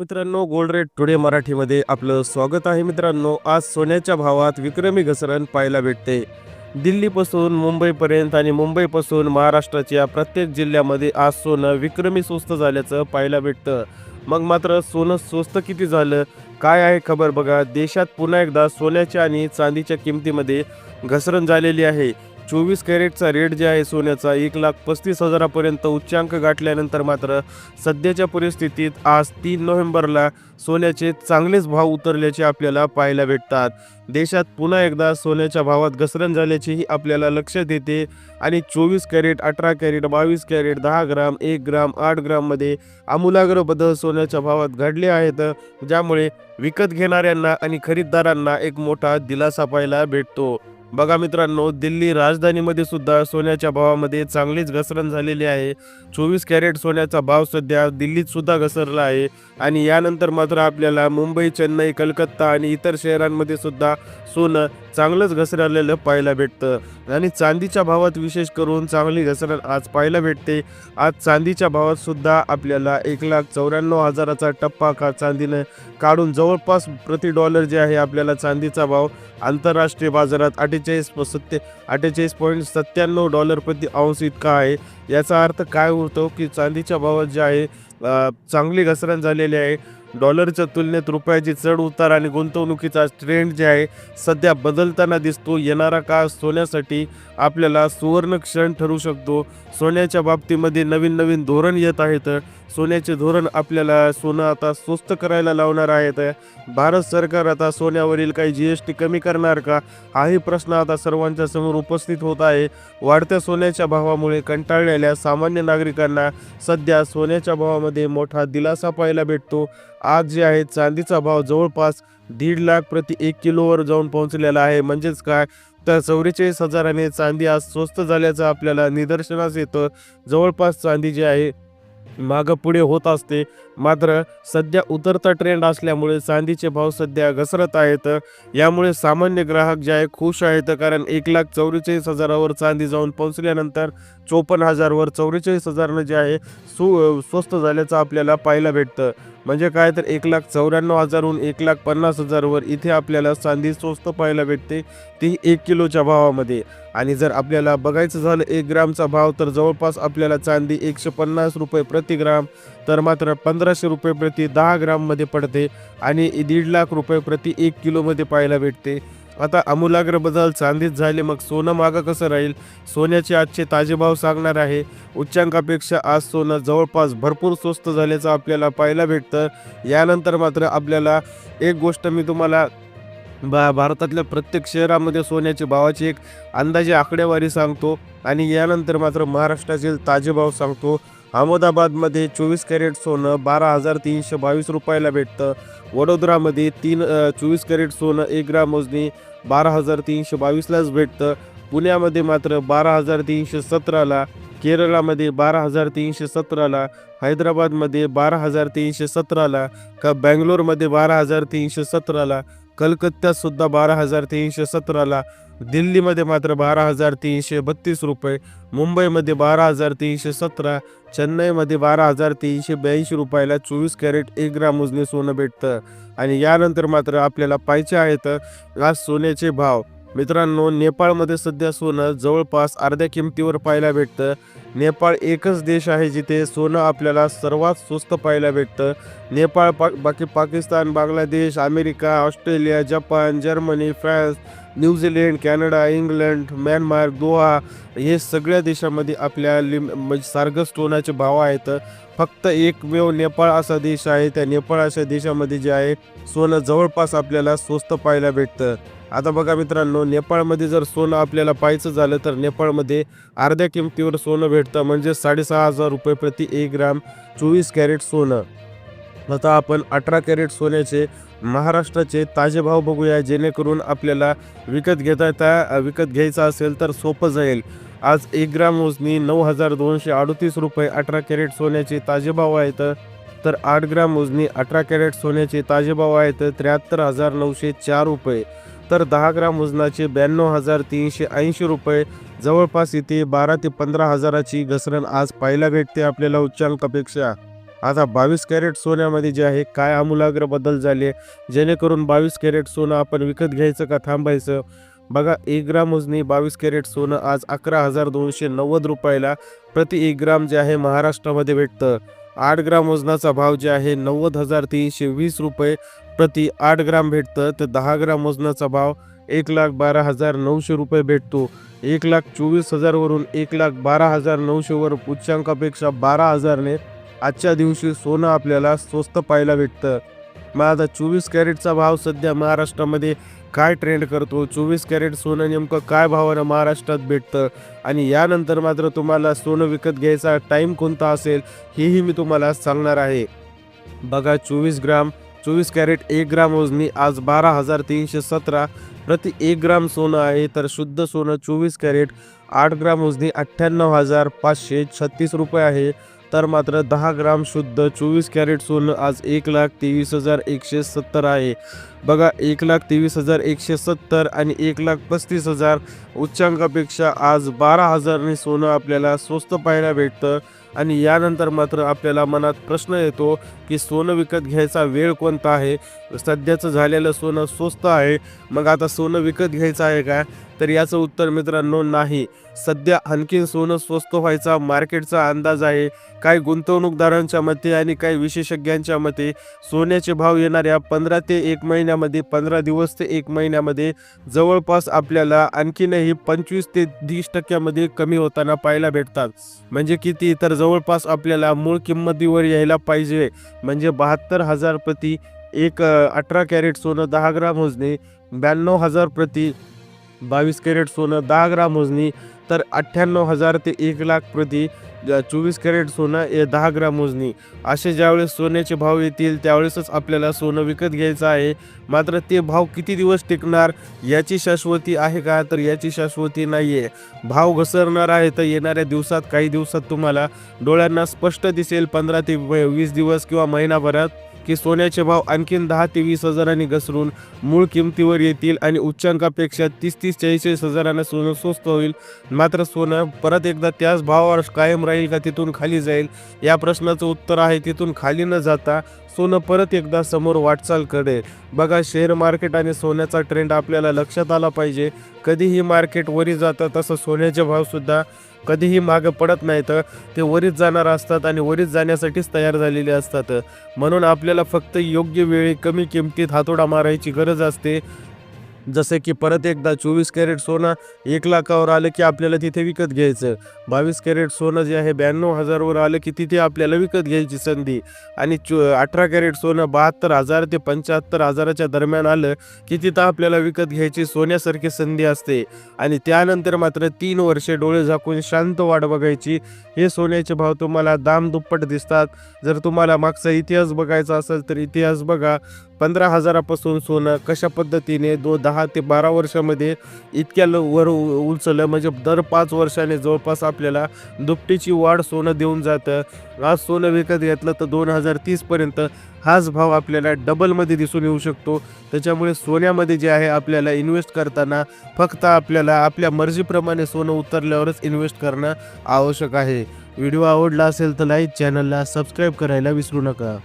मित्रांनो gold rate today मराठीमध्ये आपलं स्वागत आहे मित्रांनो. आज सोन्याच्या भावात विक्रमी घसरण पाहायला भेटते. दिल्लीपासून मुंबईपर्यंत आणि मुंबईपासून महाराष्ट्राच्या प्रत्येक जिल्ह्यामध्ये आज सोनं विक्रमी स्वस्त झाल्याचं पाहायला भेटतं. मग मात्र सोनं स्वस्त किती झालं? काय आहे खबर बघा. देशात पुन्हा एकदा सोन्याच्या आणि चांदीच्या किमतीमध्ये घसरण झालेली आहे. चोवीस कॅरेटचा रेट जे आहे सोन्याचा एक लाख पस्तीस हजारापर्यंत उच्चांक गाठल्यानंतर मात्र सध्याच्या परिस्थितीत आज तीन नोव्हेंबरला सोन्याचे चांगलेच भाव उतरल्याचे आपल्याला पाहायला भेटतात. देशात पुन्हा एकदा सोन्याच्या भावात घसरण झाल्याचेही आपल्याला लक्षात येते आणि चोवीस कॅरेट अठरा कॅरेट बावीस कॅरेट दहा ग्राम एक ग्राम आठ ग्राममध्ये आमूलाग्र बदल सोन्याच्या भावात घडले आहेत ज्यामुळे विकत घेणाऱ्यांना आणि खरीददारांना एक मोठा दिलासा पाहायला भेटतो. बघा मित्रांनो दिल्ली राजधानीमध्ये सुद्धा सोन्याच्या भावामध्ये चांगलीच घसरण झालेली आहे. चोवीस कॅरेट सोन्याचा भाव सध्या दिल्लीत सुद्धा घसरला आहे. आणि यानंतर मात्र आपल्याला मुंबई चेन्नई कलकत्ता आणि इतर शहरांमध्ये सुद्धा सोनं चांगलंच घसरलेलं पाहायला भेटतं. आणि चांदीच्या भावात विशेष करून चांगली घसरण आज पाहायला भेटते. आज चांदीच्या भावात सुद्धा आपल्याला एक लाख चौऱ्याण्णव हजाराचा टप्पा का चांदीनं काढून जवळपास प्रति डॉलर जे आहे आपल्याला चांदीचा भाव आंतरराष्ट्रीय बाजारात अठ्ठेचाळीस सत्ते अठ्ठेचाळीस पॉईंट सत्त्याण्णव डॉलर प्रति अंश इतका आहे. याचा अर्थ काय होतो की चांदीच्या भावात जे आहे चांगली घसरण झालेली आहे. डॉलरच्या तुलनेत रुपयाची चढ उतार आणि गुंतवणुकीचा ट्रेंड जे आहे सध्या बदलताना दिसतो. येणारा काळ सोन्यासाठी आपल्याला सुवर्ण क्षण ठरू शकतो. सोन्याच्या बाबतीमध्ये नवीन नवीन धोरण येत आहेत सोन्याचे धोरण आपल्याला सोनं आता स्वस्त करायला लावणार आहेत. भारत सरकार आता सोन्यावरील काही जी एस टी कमी करणार का? हाही प्रश्न आता सर्वांच्या समोर उपस्थित होत आहे. वाढत्या सोन्याच्या भावामुळे कंटाळलेल्या सामान्य नागरिकांना सध्या सोन्याच्या भावामध्ये मोठा दिलासा पाहायला भेटतो. आज जे आहे चांदीचा भाव जवळपास दीड लाख प्रति एक किलोवर जाऊन पोहोचलेला आहे. म्हणजेच काय? तर चौवेचाळीस हजाराने चांदी आज स्वस्त झाल्याचं आपल्याला निदर्शनास येतं. जवळपास चांदी जी आहे मागं पुढे होत असते. मात्र सध्या उतरता ट्रेंड असल्यामुळे चांदीचे भाव सध्या घसरत आहेत. यामुळे सामान्य ग्राहक जे आहे खुश आहेत. कारण एक लाख चौवेचाळीस हजारावर चांदी जाऊन पोहोचल्यानंतर चोपन्न हजारवर चौवेचाळीस हजारनं जे आहे सु स्वस्त झाल्याचं आपल्याला पाहायला भेटतं. म्हणजे काय तर एक लाख चौऱ्याण्णव हजारहून एक लाख पन्नास हजारवर इथे आपल्याला चांदी स्वस्त पाहायला भेटते. ती एक किलोच्या भावामध्ये. आणि जर आपल्याला बघायचं झालं एक ग्रामचा भाव तर जवळपास आपल्याला चांदी एकशे पन्नास रुपये प्रति ग्राम तर मात्र पंधराशे रुपये प्रति दहा ग्राममध्ये पडते. आणि दीड लाख रुपये प्रति एक किलोमध्ये पाहायला भेटते. आता आमूलाग्र बदल चांदीत झाले मग सोनं मागं कसं राहील? सोन्याचे आजचे ताजे भाव सांगणार आहे. उच्चांकापेक्षा आज सोनं जवळपास भरपूर स्वस्त झाल्याचं आपल्याला पाहायला भेटतं. यानंतर मात्र आपल्याला एक गोष्ट मी तुम्हाला बा भारतातल्या प्रत्येक शहरामध्ये सोन्याच्या भावाची एक अंदाजे आकडेवारी सांगतो आणि यानंतर मात्र महाराष्ट्रातील ताजे भाव सांगतो. अहमदाबादमध्ये चोवीस कॅरेट सोनं बारा हजार तीनशे बावीस रुपयाला भेटतं. वडोदरामध्ये तीन चोवीस कॅरेट सोनं एक ग्राम मोजणी बारा हजार तीनशे बावीसलाच भेटतं. पुण्यामध्ये मात्र बारा हजार तीनशे सतराला केरळामध्ये बारा हजार तीनशे सतराला हैदराबादमध्ये बारा हजार तीनशे सतराला का बँगलोरमध्ये बारा हजार तीनशे सतराला कलकत्त्यातसुद्धा बारा हजार तीनशे सतराला दिल्लीमध्ये मात्र बारा हजार तीनशे बत्तीस रुपये मुंबईमध्ये बारा हजार तीनशे सतरा चेन्नईमध्ये बारा हजार तीनशे ब्याऐंशी रुपयाला चोवीस कॅरेट एक ग्राम मोजणी सोनं भेटतं. आणि यानंतर मात्र आपल्याला पाहिजे आहेत आज सोन्याचे भाव. मित्रांनो नेपाळमध्ये सध्या सोनं जवळपास अर्ध्या किमतीवर पाहायला भेटतं. नेपाळ एकच देश आहे जिथे सोनं आपल्याला सर्वात स्वस्त पाहायला भेटतं. नेपाळ पा बाकी Pakistan Bangladesh America Australia Japan Germany France New Zealand Canada England Myanmar Doha हे सगळ्या देशामध्ये आपल्या लिम म्हणजे सारगस सोन्याचे भाव आहेत. फक्त एकमेव नेपाळ असा देश आहे. त्या नेपाळ अशा देशामध्ये जे आहे सोनं जवळपास आपल्याला स्वस्त पाहायला भेटतं. आता बघा मित्रांनो नेपाळमध्ये जर सोनं आपल्याला पाहायचं झालं तर नेपाळमध्ये अर्ध्या किमतीवर सोनं भेटतं. म्हणजे साडेसहा हजार रुपये प्रति एक ग्राम चोवीस कॅरेट सोनं. आता आपण अठरा कॅरेट सोन्याचे महाराष्ट्राचे ताजे भाव बघूया जेणेकरून आपल्याला विकत घेता येता विकत घ्यायचा असेल तर सोपं जाईल. आज एक ग्राम मोजणी नऊ हजार दोनशे अडतीस रुपये अठरा कॅरेट सोन्याचे ताजे भाव आहेत. तर आठ ग्राम मोजणी अठरा कॅरेट सोन्याचे ताजे भाव आहेत त्र्याहत्तर हजार नऊशे चार रुपये. तर दहा ग्राम वजनाचे ब्याण्णव हजार तीनशे ऐंशी रुपये. जवळपास इथे बारा ते पंधरा हजाराची घसरण आज पाहायला भेटते आपल्याला उच्चांकापेक्षा आता बावीस कॅरेट सोन्यामध्ये जे आहे काय आमूलाग्र बदल झाले? जेणेकरून बावीस कॅरेट सोनं आपण विकत घ्यायचं का थांबायचं? बघा एक ग्राम वजनी बावीस कॅरेट सोनं आज अकरा हजार दोनशे नव्वद रुपयाला प्रति एक ग्राम जे आहे महाराष्ट्रामध्ये भेटतं. आठ ग्राम वजनाचा भाव जे आहे नव्वद हजार तीनशे वीस रुपये प्रति आठ ग्राम भेटतं. तर दहा ग्राम वजनाचा भाव एक लाख बारा हजार नऊशे रुपये भेटतो. एक लाख चोवीस हजारवरून एक लाख बारा हजार नऊशेवर उच्चांकापेक्षा बारा हजारने आजच्या दिवशी सोनं आपल्याला स्वस्त पाहायला भेटतं. मग आता चोवीस कॅरेटचा भाव सध्या महाराष्ट्रामध्ये काय ट्रेंड करतो? चोवीस कॅरेट सोनं नेमकं काय भावानं महाराष्ट्रात भेटतं? आणि यानंतर मात्र तुम्हाला सोनं विकत घ्यायचा टाईम कोणता असेल हेही मी तुम्हाला सांगणार आहे. बघा चोवीस ग्राम चोवीस कॅरेट एक ग्राम वजनी आज बारा हजार तीनशे सतरा. प्रति एक ग्राम सोनं आहे तर शुद्ध सोनं चोवीस कॅरेट आठ ग्राम वजनी अठ्ठ्याण्णव हजार पाचशे छत्तीस रुपये आहे. तर मात्र दहा ग्राम शुद्ध चोवीस कॅरेट सोनं आज एक लाख तेवीस हजार एकशे सत्तर आहे. बघा एक लाख तेवीस हजार एकशे सत्तर आणि एक लाख पस्तीस हजार उच्चांकापेक्षा आज बारा हजारने सोनं आपल्याला स्वस्त पाहायला भेटतं. आणि यानंतर मात्र आपल्याला मनात प्रश्न येतो की सोनं विकत घ्यायचा वेळ कोणता आहे? सध्याचं झालेलं सोनं स्वस्त आहे. मग आता सोनं विकत घ्यायचं आहे का? तर याचं उत्तर मित्रांनो नाही. सध्या आणखीन सोनं स्वस्त व्हायचा मार्केटचा अंदाज आहे. काही गुंतवणूकदारांच्या मते आणि काही विशेषज्ञांच्या मते सोन्याचे भाव येणाऱ्या पंधरा ते एक महिन्यामध्ये पंधरा दिवस ते एक महिन्यामध्ये जवळपास आपल्याला आणखीनही पंचवीस ते तीस टक्क्यामध्ये कमी होताना पाहायला भेटतात. म्हणजे किती? तर जवळपास आपल्याला मूळ किंमतीवर यायला पाहिजे. म्हणजे बहात्तर हजार प्रति एक अठरा कॅरेट सोनं दहा ग्राम मोजणी ब्याण्णव हजार प्रति बावीस कॅरेट सोनं दहा ग्राम मोजणी तर अठ्ठ्याण्णव हजार ते एक लाख प्रति चोवीस कॅरेट सोनं हे दहा ग्राम मोजणी. असे ज्यावेळेस सोन्याचे भाव येतील त्यावेळेसच आपल्याला सोनं विकत घ्यायचं आहे. मात्र ते भाव किती दिवस टिकणार याची शाश्वती आहे का? तर याची शाश्वती नाही आहे भाव घसरणार आहे तर येणाऱ्या दिवसात काही दिवसात तुम्हाला डोळ्यांना स्पष्ट दिसेल. पंधरा ते वीस दिवस किंवा महिनाभरात की सोन्याचे भाव आणखीन दहा ते वीस हजारांनी घसरून मूळ किमतीवर येतील आणि उच्चांकापेक्षा तीस तीस चाळीस हजारांना सोनं स्वस्त होईल. मात्र सोनं परत एकदा त्याच भावावर कायम राहील का तिथून खाली जाईल? या प्रश्नाचं उत्तर आहे तिथून खाली न जाता सोनं परत एकदा समोर वाटचाल करेल. बघा शेअर मार्केट आणि सोन्याचा ट्रेंड आपल्याला लक्षात आला पाहिजे. कधीही मार्केट वरी जातं तसं सोन्याचे भावसुद्धा कधीही मागं पडत नाहीत. ते वरीच जाणार असतात आणि वरीच जाण्यासाठीच तयार झालेले असतात. म्हणून आपल्याला फक्त योग्य वेळी कमी किमतीत हातोडा मारायची गरज असते. जसे की परत एकदा चोवीस कॅरेट सोनं एक लाखावर आलं की आपल्याला तिथे विकत घ्यायचं. बावीस कॅरेट सोनं जे आहे ब्याण्णव हजारवर आलं की तिथे आपल्याला विकत घ्यायची संधी. आणि चो अठरा कॅरेट सोनं बहात्तर हजार ते पंच्याहत्तर हजाराच्या दरम्यान आलं की तिथं आपल्याला विकत घ्यायची सोन्यासारखी संधी असते. आणि त्यानंतर मात्र तीन वर्षे डोळे झाकून शांत वाट बघायची. हे सोन्याचे भाव तुम्हाला दाम दुप्पट दिसतात. जर तुम्हाला मागचा इतिहास बघायचा असेल तर इतिहास बघा. पंधरा हजारापासून सोनं कशा पद्धतीने दो दहा दहा ते बारा वर्षामध्ये इतक्या ल वर उ- उचललं. म्हणजे दर पाच वर्षाने जवळपास आपल्याला दुपटीची वाढ सोनं देऊन जातं. आज सोनं विकत घेतलं तर दोन हजार तीसपर्यंत हाच भाव आपल्याला डबलमध्ये दिसून येऊ शकतो. त्याच्यामुळे सोन्यामध्ये जे आहे आपल्याला इन्व्हेस्ट करताना फक्त आपल्याला आपल्या मर्जीप्रमाणे सोनं उतरल्यावरच इन्व्हेस्ट करणं आवश्यक आहे. व्हिडिओ आवडला असेल तर लाईक चॅनलला सबस्क्राईब करायला विसरू नका.